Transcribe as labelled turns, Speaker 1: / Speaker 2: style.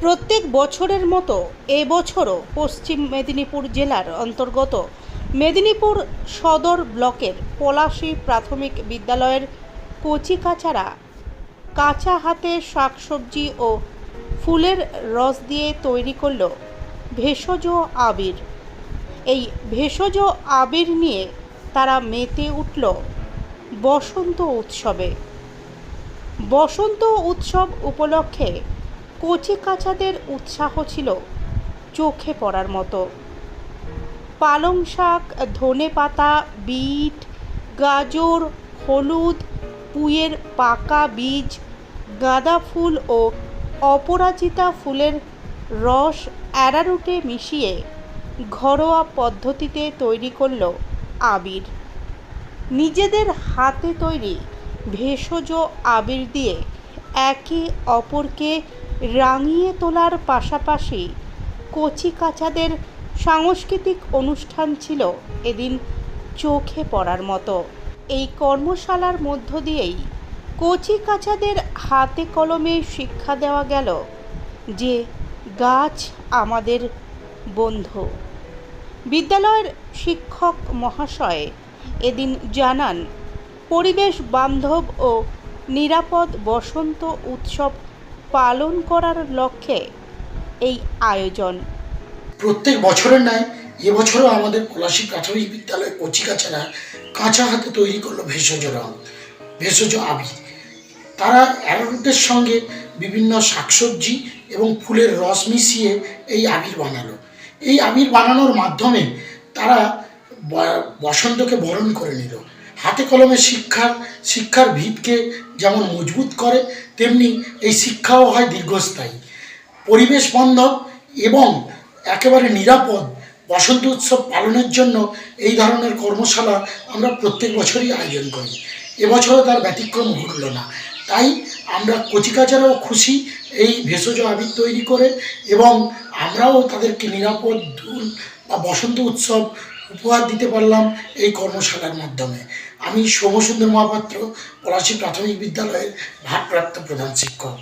Speaker 1: প্রত্যেক বছরের মতো এবছরও পশ্চিম মেদিনীপুর জেলার অন্তর্গত মেদিনীপুর সদর ব্লকের পলাশী প্রাথমিক বিদ্যালয়ের কচিকাচারা কাঁচা হাতে শাকসবজি ও ফুলের রস দিয়ে তৈরি করল ভেষজ আবির। এই ভেষজ আবির নিয়ে তারা মেতে উঠল বসন্ত উৎসবে। বসন্ত উৎসব উপলক্ষে কচি কাচাদের উৎসাহ ছিল চোখে পড়ার মতো। পালং শাক, ধনে পাতা, বিট, গাজর, হলুদ পুঁয়ের পাকা বীজ, গাঁদা ফুল ও অপরাজিতা ফুলের রস অ্যারারুটে মিশিয়ে ঘরোয়া পদ্ধতিতে তৈরি করল আবির। নিজেদের হাতে তৈরি ভেষজ আবির দিয়ে একে অপরকে রাঙিয়ে তোলার পাশাপাশি কচি কাচাদের সাংস্কৃতিক অনুষ্ঠান ছিল এদিন চোখে পড়ার মতো। এই কর্মশালার মধ্য দিয়েই কচি কাচাদের হাতে কলমে শিক্ষা দেওয়া গেল যে গাছ আমাদের বন্ধু। বিদ্যালয়ের শিক্ষক মহাশয় এদিন জানান, পরিবেশ বান্ধব ও নিরাপদ বসন্ত উৎসব পালন করার লক্ষ্যে এই আয়োজন।
Speaker 2: প্রত্যেক বছরের ন্যায় এবছরও আমাদের পলাশী প্রাথমিক বিদ্যালয় কচিকাচারা কাঁচা হাতে তৈরি করল ভেষজ রং, ভেষজ আবির তারা অ্যারোরুটের সঙ্গে বিভিন্ন শাকসবজি এবং ফুলের রস মিশিয়ে এই আবির বানালো। এই আবির বানানোর মাধ্যমে তারা বসন্তকে বরণ করে নিল। হাতে কলমে শিক্ষার শিক্ষার ভিতকে যেমন মজবুত করে, তেমনি এই শিক্ষাও হয় দীর্ঘস্থায়ী। পরিবেশ বান্ধব এবং একেবারে নিরাপদ বসন্ত উৎসব পালনের জন্য এই ধরনের কর্মশালা আমরা প্রত্যেক বছরই আয়োজন করি। এবছরও তার ব্যতিক্রম ঘটল না। তাই আমরা কচিকাচারাও খুশি এই ভেষজ আবির তৈরি করে এবং আমরাও তাদেরকে নিরাপদ দূর বা বসন্ত উৎসব উপহার দিতে পারলাম এই কর্মশালার মাধ্যমে। আমি সোমসুন্দর মহাপাত্র পলাশী প্রাথমিক বিদ্যালয়ের ভারপ্রাপ্ত প্রধান শিক্ষক।